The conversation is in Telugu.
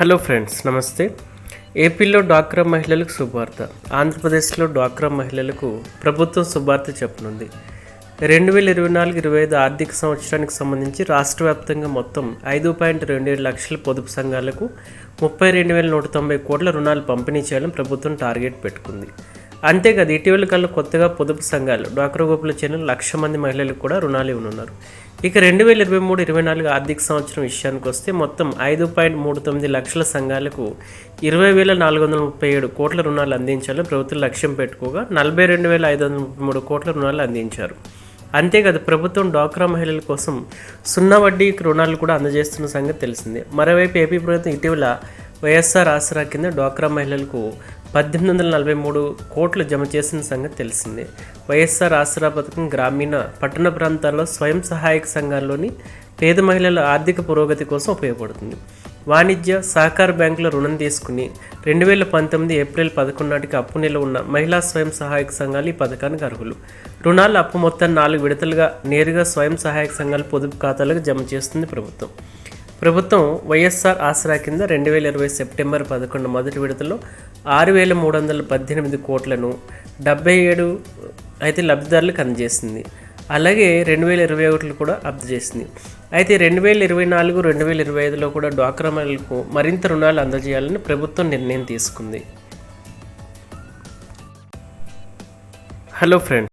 హలో ఫ్రెండ్స్ నమస్తే. ఏపీలో డ్వాక్రా మహిళలకు శుభార్త. ఆంధ్రప్రదేశ్లో డ్వాక్రా మహిళలకు ప్రభుత్వం శుభార్త చెప్పనుంది. రెండు వేల ఇరవై నాలుగు ఇరవై ఐదు ఆర్థిక సంవత్సరానికి సంబంధించి రాష్ట్ర వ్యాప్తంగా మొత్తం ఐదు పాయింట్ రెండు ఏడు లక్షల పొదుపు సంఘాలకు ముప్పై రెండు వేల నూట తొంభై కోట్ల రుణాలు పంపిణీ చేయాలని ప్రభుత్వం టార్గెట్ పెట్టుకుంది. అంతేకాదు ఇటీవల కల్లా కొత్తగా పొదుపు సంఘాలు డ్వాక్రా గ్రూపుల చెందిన లక్ష మంది మహిళలకు కూడా రుణాలు ఇవ్వనున్నారు. ఇక రెండు వేల ఇరవై మూడు ఇరవై నాలుగు ఆర్థిక సంవత్సరం విషయానికి వస్తే మొత్తం ఐదు పాయింట్ మూడు తొమ్మిది లక్షల సంఘాలకు ఇరవై వేల నాలుగు వందల ముప్పై ఏడు కోట్ల రుణాలు అందించాలని ప్రభుత్వం లక్ష్యం పెట్టుకోగా నలభై రెండు వేల ఐదు వందల ముప్పై మూడు కోట్ల రుణాలు అందించారు. అంతేకాదు ప్రభుత్వం డ్వాక్రా మహిళల కోసం సున్నా వడ్డీకి రుణాలు కూడా అందజేస్తున్న సంగతి తెలిసిందే. మరోవైపు ఏపీ ప్రభుత్వం ఇటీవల వైఎస్ఆర్ ఆసరా కింద డ్వాక్రా మహిళలకు పద్దెనిమిది వందల నలభై మూడు కోట్లు జమ చేసిన సంగతి తెలిసిందే. వైఎస్ఆర్ ఆసరా పథకం గ్రామీణ పట్టణ ప్రాంతాల్లో స్వయం సహాయక సంఘాల్లోని పేద మహిళల ఆర్థిక పురోగతి కోసం ఉపయోగపడుతుంది. వాణిజ్య సహకార బ్యాంకులో రుణం తీసుకుని రెండు వేల పంతొమ్మిది ఏప్రిల్ పదకొండు నాటికి అప్పు నిల ఉన్న మహిళా స్వయం సహాయక సంఘాలు ఈ పథకానికి అర్హులు. రుణాల అప్పు మొత్తం నాలుగు విడతలుగా నేరుగా స్వయం సహాయక సంఘాలు పొదుపు ఖాతాలకు జమ చేస్తుంది ప్రభుత్వం. ప్రభుత్వం వైఎస్ఆర్ ఆసరా కింద రెండు వేల ఇరవై సెప్టెంబర్ పదకొండు మొదటి విడతలో ఆరు వేల మూడు వందల పద్దెనిమిది కోట్లను డెబ్బై ఏడు అయితే లబ్ధిదారులకు అందజేసింది. అలాగే రెండు వేల ఇరవై ఒకటిలో కూడా అందజేసింది అయితే రెండు వేల ఇరవై నాలుగు రెండు వేల ఇరవై ఐదులో కూడా డ్వాక్రా మహిళలకు మరింత రుణాలు అందజేయాలని ప్రభుత్వం నిర్ణయం తీసుకుంది. Hello friends.